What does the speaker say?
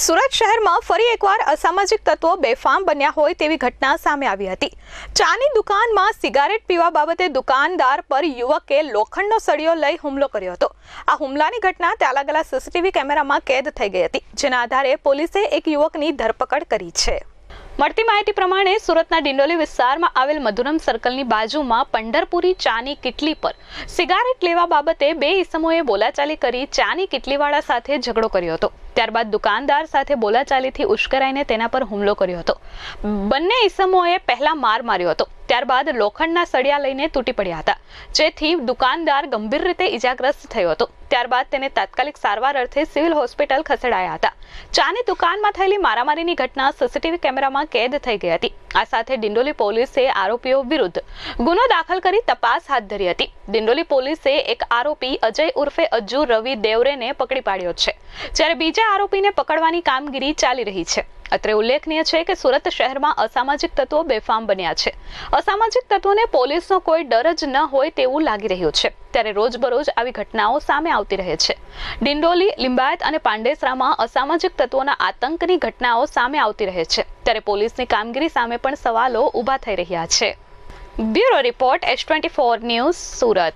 સુરત શહેરમાં ફરી એકવાર અસામાજિક તત્વો બેફામ બન્યા હોય તેવી ઘટના સામે આવી હતી. ચાની દુકાનમાં સિગારેટ પીવા બાબતે દુકાનદાર પર યુવકે લોખંડનો સળિયો લઈ હુમલો કર્યો હતો. આ હુમલાની ઘટના ત્યાં સીસીટીવી કેમેરામાં કેદ થઈ ગઈ હતી, જેના આધારે પોલીસે એક યુવકની ધરપકડ કરી છે. મળતી માહિતી પ્રમાણે સુરતના ડિંડોલી વિસ્તારમાં આવેલ મધુરમ સર્કલની બાજુમાં પંઢરપુરી ચાની કિટલી પર સિગારેટ લેવા બાબતે બે ઈસમોએ બોલાચાલી કરી ચાની કિટલીવાળા સાથે ઝઘડો કર્યો હતો. ત્યારબાદ દુકાનદાર સાથે બોલાચાલીથી ઉશ્કેરાઈને તેના પર હુમલો કર્યો હતો. બંને ઈસમોએ પહેલા માર માર્યો હતો. ત્યારબાદ લોખંડના સળિયા લઈને તૂટી પડ્યા હતા. જેથી દુકાનદાર ગંભીર રીતે ઈજાગ્રસ્ત થયો હતો. ત્યારબાદ તેને તાત્કાલિક સારવાર અર્થે સિવિલ હોસ્પિટલ ખસેડાયા હતા. ચાની દુકાનમાં થયેલી મારામારીની ઘટના સીસીટીવી કેમેરામાં કેદ થઈ ગઈ હતી. આ સાથે ડિંડોલી પોલીસે આરોપીઓ વિરુદ્ધ ગુનો દાખલ કરી તપાસ હાથ ધરી હતી. ડિંડોલી પોલીસે એક આરોપી અજય ઉર્ફે અજ્જુ રવિ દેવરેને પકડી પાડ્યો છે. જ્યારે બીજા આરોપીને પકડવાની કામગીરી ચાલી રહી છે. અત્રે ઉલ્લેખનીય છે કે સુરત શહેરમાં અસામાજિક તત્વો બેફામ બન્યા છે. અસામાજિક તત્વોને પોલીસનો કોઈ ડર જ ન હોય તેવું લાગી રહ્યું છે. ત્યારે રોજબરોજ આવી ઘટનાઓ સામે આવતી રહે છે. ડિંડોલી, લિંબાયત અને પાંડેસરામાં અસામાજિક તત્વોના આતંકની ઘટનાઓ સામે આવતી રહે છે. ત્યારે પોલીસની કામગીરી સામે પણ સવાલો ઊભા થઈ રહ્યા છે. Bureau report, S twenty four news, Surat.